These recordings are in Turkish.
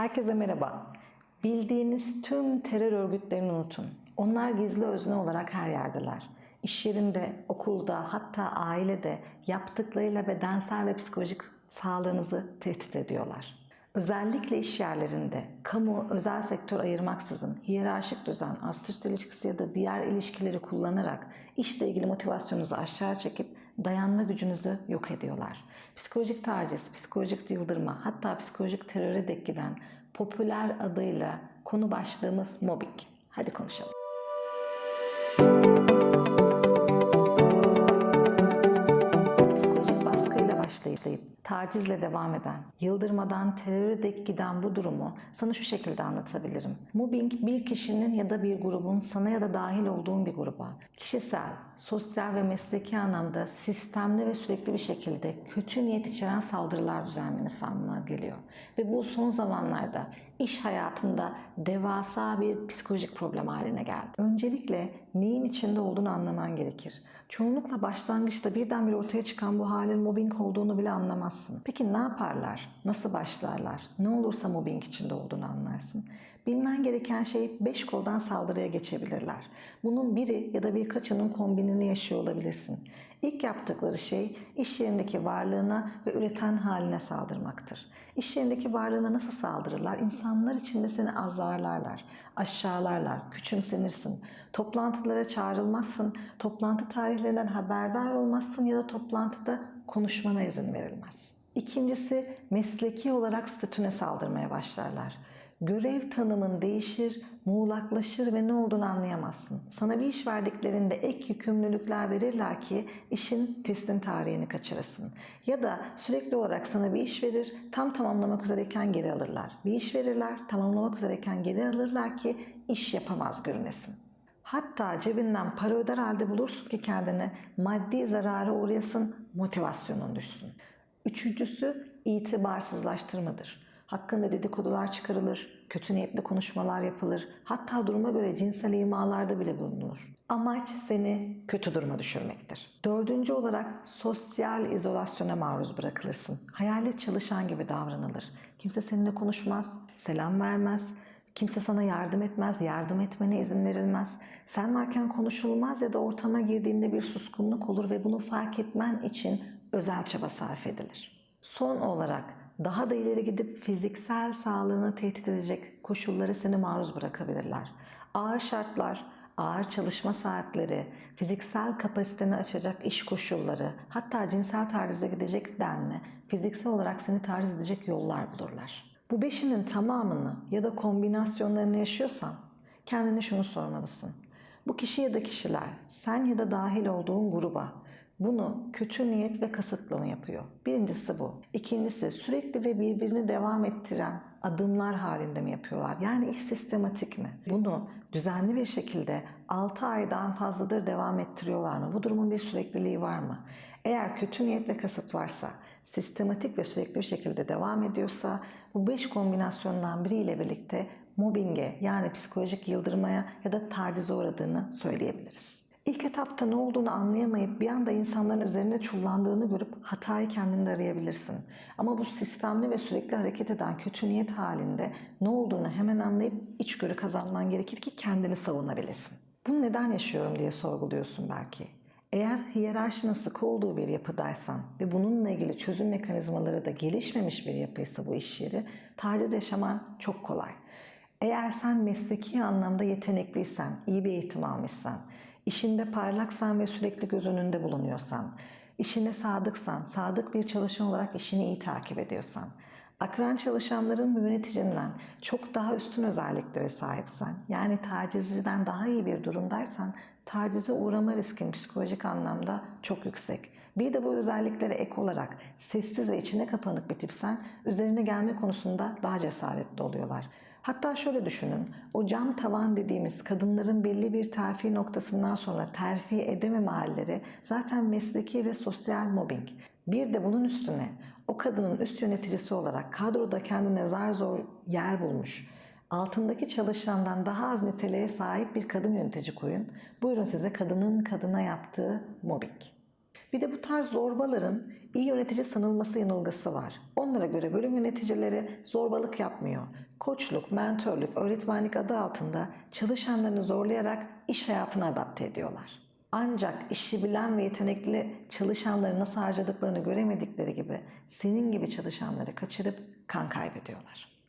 Herkese merhaba. Bildiğiniz tüm terör örgütlerini unutun. Onlar gizli özne olarak her yerdeler. İş yerinde, okulda, hatta ailede yaptıklarıyla bedensel ve psikolojik sağlığınızı tehdit ediyorlar. Özellikle iş yerlerinde kamu, özel sektör ayırmaksızın hiyerarşik düzen, ast üst ilişkisi ya da diğer ilişkileri kullanarak işle ilgili motivasyonunuzu aşağı çekip dayanma gücünüzü yok ediyorlar. Psikolojik taciz, psikolojik yıldırma hatta psikolojik teröre dek giden popüler adıyla konu başlığımız mobbing. Hadi konuşalım. Psikolojik baskıyla başlayıp tacizle devam eden, yıldırmadan teröre dek giden bu durumu sana şu şekilde anlatabilirim. Mobbing bir kişinin ya da bir grubun sana ya da dahil olduğun bir gruba kişisel, sosyal ve mesleki anlamda sistemli ve sürekli bir şekilde kötü niyet içeren saldırılar düzenlemesi anlamına geliyor. Ve bu son zamanlarda iş hayatında devasa bir psikolojik problem haline geldi. Öncelikle neyin içinde olduğunu anlaman gerekir. Çoğunlukla başlangıçta birdenbire ortaya çıkan bu halin mobbing olduğunu bile anlamazsın. Peki ne yaparlar? Nasıl başlarlar? Ne olursa mobbing içinde olduğunu anlarsın. Bilmen gereken şey beş koldan saldırıya geçebilirler. Bunun biri ya da birkaçının kombinini yaşıyor olabilirsin. İlk yaptıkları şey iş yerindeki varlığına ve üreten haline saldırmaktır. İş yerindeki varlığına nasıl saldırırlar? İnsanlar içinde seni azarlarlar, aşağılarlar, küçümsenirsin. Toplantılara çağrılmazsın, toplantı tarihlerinden haberdar olmazsın ya da toplantıda konuşmana izin verilmez. İkincisi mesleki olarak statüne saldırmaya başlarlar. Görev tanımın değişir, muğlaklaşır ve ne olduğunu anlayamazsın. Sana bir iş verdiklerinde ek yükümlülükler verirler ki işin teslim tarihini kaçırasın. Ya da sürekli olarak sana bir iş verir, tam tamamlamak üzereyken geri alırlar. Bir iş verirler, tamamlamak üzereyken geri alırlar ki iş yapamaz görünesin. Hatta cebinden para öder halde bulursun ki kendine maddi zarara uğrayasın, motivasyonun düşsün. Üçüncüsü itibarsızlaştırmadır. Hakkında dedikodular çıkarılır, kötü niyetli konuşmalar yapılır, hatta duruma göre cinsel imalarda bile bulunur. Amaç seni kötü duruma düşürmektir. Dördüncü olarak sosyal izolasyona maruz bırakılırsın. Hayalet çalışan gibi davranılır. Kimse seninle konuşmaz, selam vermez, Kimse sana yardım etmez, yardım etmene izin verilmez. Sen varken konuşulmaz ya da ortama girdiğinde bir suskunluk olur ve bunu fark etmen için özel çaba sarf edilir. Son olarak daha da ileri gidip fiziksel sağlığını tehdit edecek koşulları seni maruz bırakabilirler. Ağır şartlar, ağır çalışma saatleri, fiziksel kapasiteni açacak iş koşulları, hatta cinsel tacize gidecek denli fiziksel olarak seni taciz edecek yollar bulurlar. Bu beşinin tamamını ya da kombinasyonlarını yaşıyorsan kendine şunu sormalısın. Bu kişi ya da kişiler sen ya da dahil olduğun gruba bunu kötü niyet ve kasıtla mı yapıyor? Birincisi bu. İkincisi sürekli ve birbirini devam ettiren adımlar halinde mi yapıyorlar? Yani iş sistematik mi? Bunu düzenli bir şekilde 6 aydan fazladır devam ettiriyorlar mı? Bu durumun bir sürekliliği var mı? Eğer kötü niyet ve kasıt varsa, sistematik ve sürekli bir şekilde devam ediyorsa bu 5 kombinasyondan biriyle birlikte mobbinge yani psikolojik yıldırmaya ya da tacize uğradığını söyleyebiliriz. İlk etapta ne olduğunu anlayamayıp bir anda insanların üzerine çullandığını görüp hatayı kendinde arayabilirsin. Ama bu sistemli ve sürekli hareket eden kötü niyet halinde ne olduğunu hemen anlayıp içgörü kazanman gerekir ki kendini savunabilesin. Bunu neden yaşıyorum diye sorguluyorsun belki. Eğer hiyerarşinin sıkı olduğu bir yapıdaysan ve bununla ilgili çözüm mekanizmaları da gelişmemiş bir yapıysa bu iş yeri, taciz yaşaman çok kolay. Eğer sen mesleki anlamda yetenekliysen, iyi bir eğitim almışsan, işinde parlaksan ve sürekli göz önünde bulunuyorsan, işine sadıksan, sadık bir çalışan olarak işini iyi takip ediyorsan, akran çalışanların ve yöneticinden çok daha üstün özelliklere sahipsen, yani tacizden daha iyi bir durumdaysan, tacize uğrama riskin psikolojik anlamda çok yüksek. Bir de bu özelliklere ek olarak sessiz ve içine kapanık bir tipsen, üzerine gelme konusunda daha cesaretli oluyorlar. Hatta şöyle düşünün, o cam tavan dediğimiz kadınların belli bir terfi noktasından sonra terfi edememe halleri zaten mesleki ve sosyal mobbing. Bir de bunun üstüne o kadının üst yöneticisi olarak kadroda kendine zar zor yer bulmuş, altındaki çalışandan daha az niteliğe sahip bir kadın yönetici koyun. Buyurun size kadının kadına yaptığı mobbing. Bir de bu tarz zorbaların iyi yönetici sanılması yanılgısı var. Onlara göre bölüm yöneticileri zorbalık yapmıyor. Koçluk, mentörlük, öğretmenlik adı altında çalışanlarını zorlayarak iş hayatına adapte ediyorlar. Ancak işi bilen ve yetenekli çalışanları nasıl harcadıklarını göremedikleri gibi senin gibi çalışanları kaçırıp kan kaybediyorlar.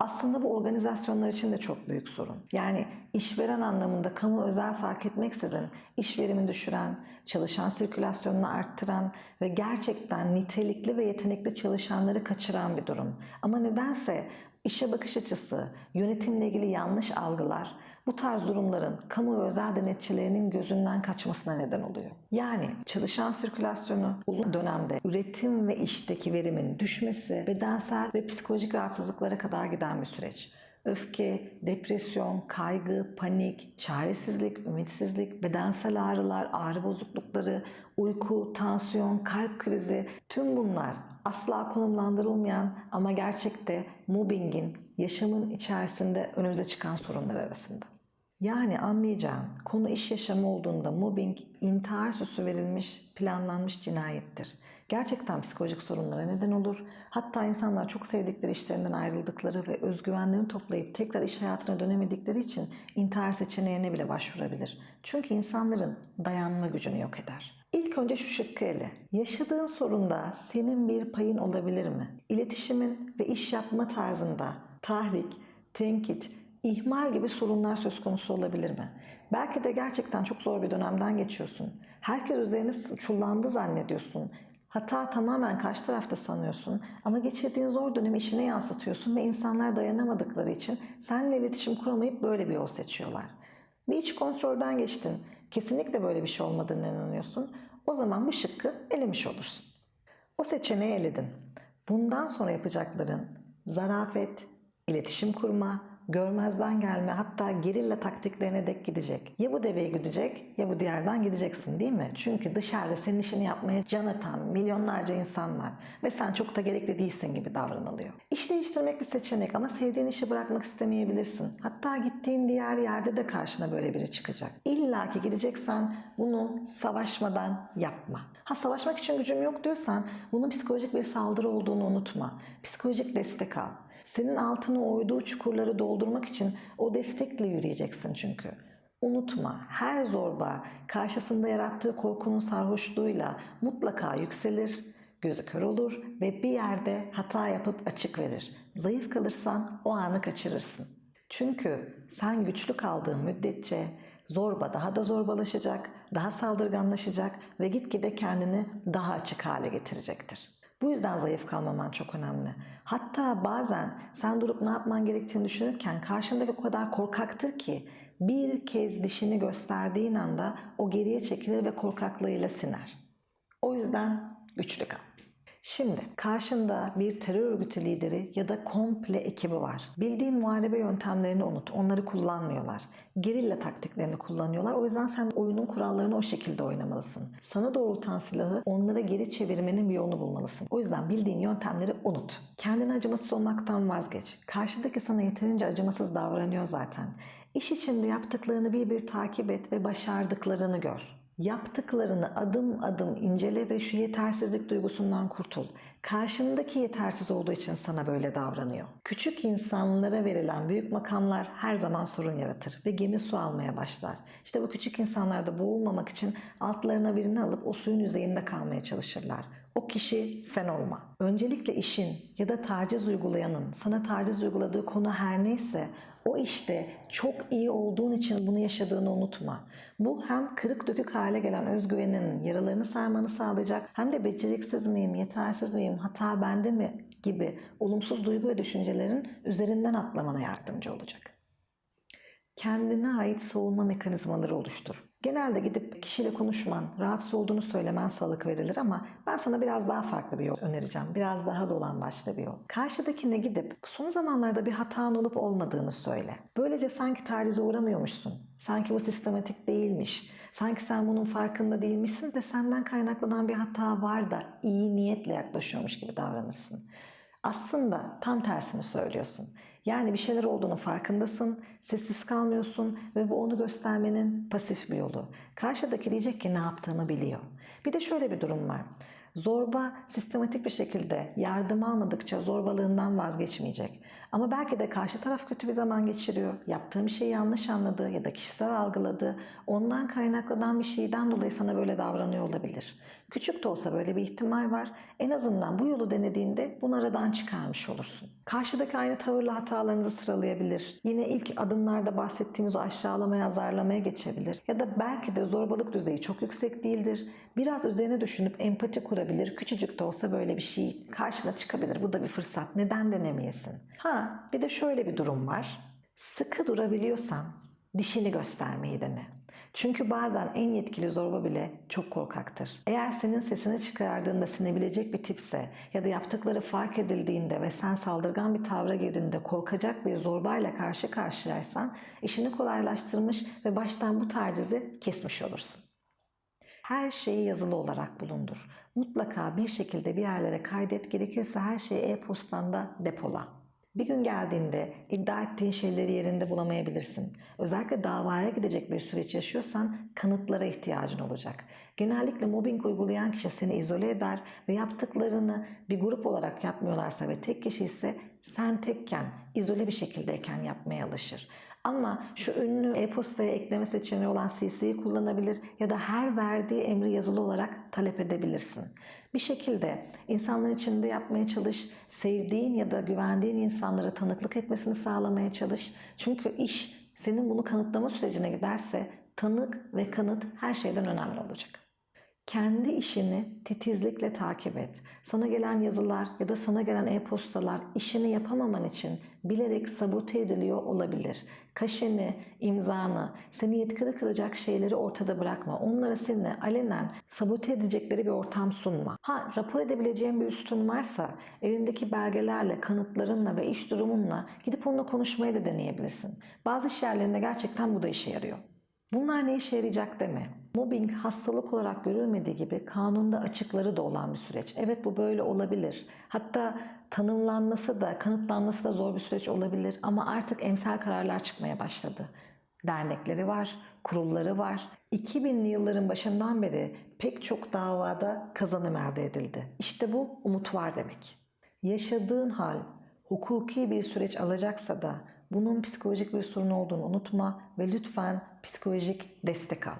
Aslında bu organizasyonlar için de çok büyük sorun. Yani işveren anlamında kamu özel fark etmeksizin iş verimini düşüren, çalışan sirkülasyonunu arttıran ve gerçekten nitelikli ve yetenekli çalışanları kaçıran bir durum. Ama nedense işe bakış açısı, yönetimle ilgili yanlış algılar bu tarz durumların kamu ve özel denetçilerinin gözünden kaçmasına neden oluyor. Yani çalışan sirkülasyonu uzun dönemde üretim ve işteki verimin düşmesi bedensel ve psikolojik rahatsızlıklara kadar giden bir süreç. Öfke, depresyon, kaygı, panik, çaresizlik, ümitsizlik, bedensel ağrılar, ağrı bozuklukları, uyku, tansiyon, kalp krizi tüm bunlar asla konumlandırılmayan ama gerçekte mobbingin yaşamın içerisinde önümüze çıkan sorunlar arasında. Yani anlayacağım konu iş yaşamı olduğunda mobbing intihar süsü verilmiş, planlanmış cinayettir. Gerçekten psikolojik sorunlara neden olur. Hatta insanlar çok sevdikleri işlerinden ayrıldıkları ve özgüvenlerini toplayıp tekrar iş hayatına dönemedikleri için intihar seçeneğine bile başvurabilir. Çünkü insanların dayanma gücünü yok eder. İlk önce şu şıkkı ele. Yaşadığın sorunda senin bir payın olabilir mi? İletişimin ve iş yapma tarzında tahrik, tenkit, ihmal gibi sorunlar söz konusu olabilir mi? Belki de gerçekten çok zor bir dönemden geçiyorsun. Herkes üzerine çullandı zannediyorsun. Hata tamamen karşı tarafta sanıyorsun ama geçirdiğin zor dönemi işine yansıtıyorsun ve insanlar dayanamadıkları için seninle iletişim kuramayıp böyle bir yol seçiyorlar. Bir iç kontrolden geçtin. Kesinlikle böyle bir şey olmadığına inanıyorsun. O zaman bu şıkkı elemiş olursun. O seçeneği eledin. Bundan sonra yapacakların zarafet, iletişim kurma, görmezden gelme hatta gerilla taktiklerine dek gidecek. Ya bu deveye gidecek ya bu diğerden gideceksin değil mi? Çünkü dışarıda senin işini yapmaya can atan milyonlarca insan var ve sen çok da gerekli değilsin gibi davranılıyor. İş değiştirmek bir seçenek ama sevdiğin işi bırakmak istemeyebilirsin. Hatta gittiğin diğer yerde de karşına böyle biri çıkacak. İlla ki gideceksen bunu savaşmadan yapma. Ha savaşmak için gücüm yok diyorsan bunun psikolojik bir saldırı olduğunu unutma. Psikolojik destek al. Senin altını oyduğu çukurları doldurmak için o destekle yürüyeceksin çünkü. Unutma, her zorba karşısında yarattığı korkunun sarhoşluğuyla mutlaka yükselir, gözü kör olur ve bir yerde hata yapıp açık verir. Zayıf kalırsan o anı kaçırırsın. Çünkü sen güçlü kaldığın müddetçe zorba daha da zorbalaşacak, daha saldırganlaşacak ve gitgide kendini daha açık hale getirecektir. Bu yüzden zayıf kalmaman çok önemli. Hatta bazen sen durup ne yapman gerektiğini düşünürken karşındaki o kadar korkaktır ki bir kez dişini gösterdiğin anda o geriye çekilir ve korkaklığıyla siner. O yüzden güçlü kal. Şimdi karşında bir terör örgütü lideri ya da komple ekibi var. Bildiğin muharebe yöntemlerini unut. Onları kullanmıyorlar. Gerilla taktiklerini kullanıyorlar. O yüzden sen oyunun kurallarını o şekilde oynamalısın. Sana doğrultan silahı onlara geri çevirmenin bir yolunu bulmalısın. O yüzden bildiğin yöntemleri unut. Kendine acımasız olmaktan vazgeç. Karşıdaki sana yeterince acımasız davranıyor zaten. İş içinde yaptıklarını bir bir takip et ve başardıklarını gör. Yaptıklarını adım adım incele ve şu yetersizlik duygusundan kurtul. Karşındaki yetersiz olduğu için sana böyle davranıyor. Küçük insanlara verilen büyük makamlar her zaman sorun yaratır ve gemi su almaya başlar. İşte bu küçük insanlar da boğulmamak için altlarına birini alıp o suyun yüzeyinde kalmaya çalışırlar. O kişi sen olma. Öncelikle işin ya da taciz uygulayanın sana taciz uyguladığı konu her neyse o işte çok iyi olduğun için bunu yaşadığını unutma. Bu hem kırık dökük hale gelen özgüvenin yaralarını sarmanı sağlayacak hem de beceriksiz miyim, yetersiz miyim, hata bende mi gibi olumsuz duygu ve düşüncelerin üzerinden atlamana yardımcı olacak. Kendine ait savunma mekanizmaları oluştur. Genelde gidip kişiyle konuşman, rahatsız olduğunu söylemen sağlık verilir ama ben sana biraz daha farklı bir yol önereceğim. Biraz daha dolan başlı bir yol. Karşıdakine gidip son zamanlarda bir hatan olup olmadığını söyle. Böylece sanki tacize uğramıyormuşsun. Sanki bu sistematik değilmiş. Sanki sen bunun farkında değilmişsin de senden kaynaklanan bir hata var da iyi niyetle yaklaşıyormuş gibi davranırsın. Aslında tam tersini söylüyorsun. Yani bir şeyler olduğunu farkındasın, sessiz kalmıyorsun ve bu onu göstermenin pasif bir yolu. Karşıdaki diyecek ki ne yaptığımı biliyor. Bir de şöyle bir durum var. Zorba sistematik bir şekilde yardım almadıkça zorbalığından vazgeçmeyecek. Ama belki de karşı taraf kötü bir zaman geçiriyor. Yaptığım şeyi yanlış anladı ya da kişisel algıladı. Ondan kaynaklanan bir şeyden dolayı sana böyle davranıyor olabilir. Küçük de olsa böyle bir ihtimal var. En azından bu yolu denediğinde bunu aradan çıkarmış olursun. Karşıdaki aynı tavırla hatalarınızı sıralayabilir. Yine ilk adımlarda bahsettiğimiz aşağılamaya, azarlamaya geçebilir. Ya da belki de zorbalık düzeyi çok yüksek değildir. Biraz üzerine düşünüp empati kurabilir. Küçücük de olsa böyle bir şey karşına çıkabilir. Bu da bir fırsat. Neden denemeyesin? Ha, bir de şöyle bir durum var. Sıkı durabiliyorsan dişini göstermeyi dene. Çünkü bazen en yetkili zorba bile çok korkaktır. Eğer senin sesini çıkardığında sinebilecek bir tipse ya da yaptıkları fark edildiğinde ve sen saldırgan bir tavra girdiğinde korkacak bir zorbayla karşı karşıyaysan işini kolaylaştırmış ve baştan bu tacizi kesmiş olursun. Her şeyi yazılı olarak bulundur. Mutlaka bir şekilde bir yerlere kaydet gerekirse her şeyi e-postanda depola. Bir gün geldiğinde iddia ettiğin şeyleri yerinde bulamayabilirsin. Özellikle davaya gidecek bir süreç yaşıyorsan kanıtlara ihtiyacın olacak. Genellikle mobbing uygulayan kişi seni izole eder ve yaptıklarını bir grup olarak yapmıyorlarsa ve tek kişi ise sen tekken, izole bir şekildeyken yapmaya alışır. Ama şu ünlü e-postaya ekleme seçeneği olan CC'yi kullanabilir ya da her verdiği emri yazılı olarak talep edebilirsin. Bir şekilde insanların içinde yapmaya çalış, sevdiğin ya da güvendiğin insanlara tanıklık etmesini sağlamaya çalış. Çünkü iş senin bunu kanıtlama sürecine giderse tanık ve kanıt her şeyden önemli olacak. Kendi işini titizlikle takip et. Sana gelen yazılar ya da sana gelen e-postalar işini yapamaman için bilerek sabote ediliyor olabilir. Kaşeni, imzanı, seni yetkili kılacak şeyleri ortada bırakma. Onlara seni alenen sabote edecekleri bir ortam sunma. Ha rapor edebileceğin bir üstün varsa elindeki belgelerle, kanıtlarınla ve iş durumunla gidip onunla konuşmayı da deneyebilirsin. Bazı iş yerlerinde gerçekten bu da işe yarıyor. Bunlar ne işe yarayacak deme. Mobbing hastalık olarak görülmediği gibi kanunda açıkları da olan bir süreç. Evet bu böyle olabilir. Hatta tanımlanması da kanıtlanması da zor bir süreç olabilir ama artık emsal kararlar çıkmaya başladı. Dernekleri var, kurulları var. 2000'li yılların başından beri pek çok davada kazanım elde edildi. İşte bu umut var demek. Yaşadığın hal hukuki bir süreç alacaksa da bunun psikolojik bir sorun olduğunu unutma ve lütfen psikolojik destek al.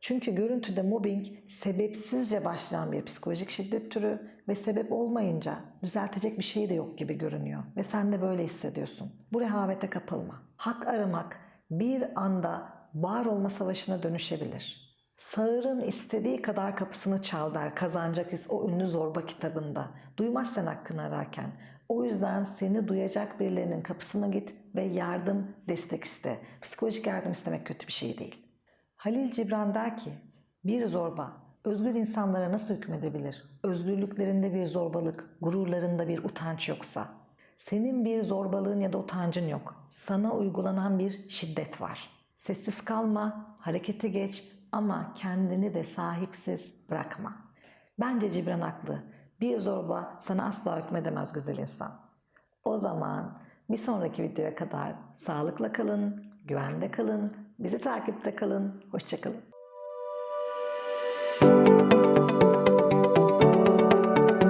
Çünkü görüntüde mobbing sebepsizce başlayan bir psikolojik şiddet türü ve sebep olmayınca düzeltecek bir şey de yok gibi görünüyor ve sen de böyle hissediyorsun. Bu rehavete kapılma. Hak aramak bir anda var olma savaşına dönüşebilir. Sağırın istediği kadar kapısını çal der Kazancak His o ünlü zorba kitabında. Duymaz sen hakkını ararken. O yüzden seni duyacak birilerinin kapısına git ve yardım, destek iste. Psikolojik yardım istemek kötü bir şey değil. Halil Cibran der ki, bir zorba özgür insanlara nasıl hükmedebilir? Özgürlüklerinde bir zorbalık, gururlarında bir utanç yoksa. Senin bir zorbalığın ya da utancın yok. Sana uygulanan bir şiddet var. Sessiz kalma, harekete geç ama kendini de sahipsiz bırakma. Bence Cibran haklı. Bir zorba sana asla hükmedemez güzel insan. O zaman bir sonraki videoya kadar sağlıkla kalın, güvende kalın, bizi takipte kalın, hoşçakalın.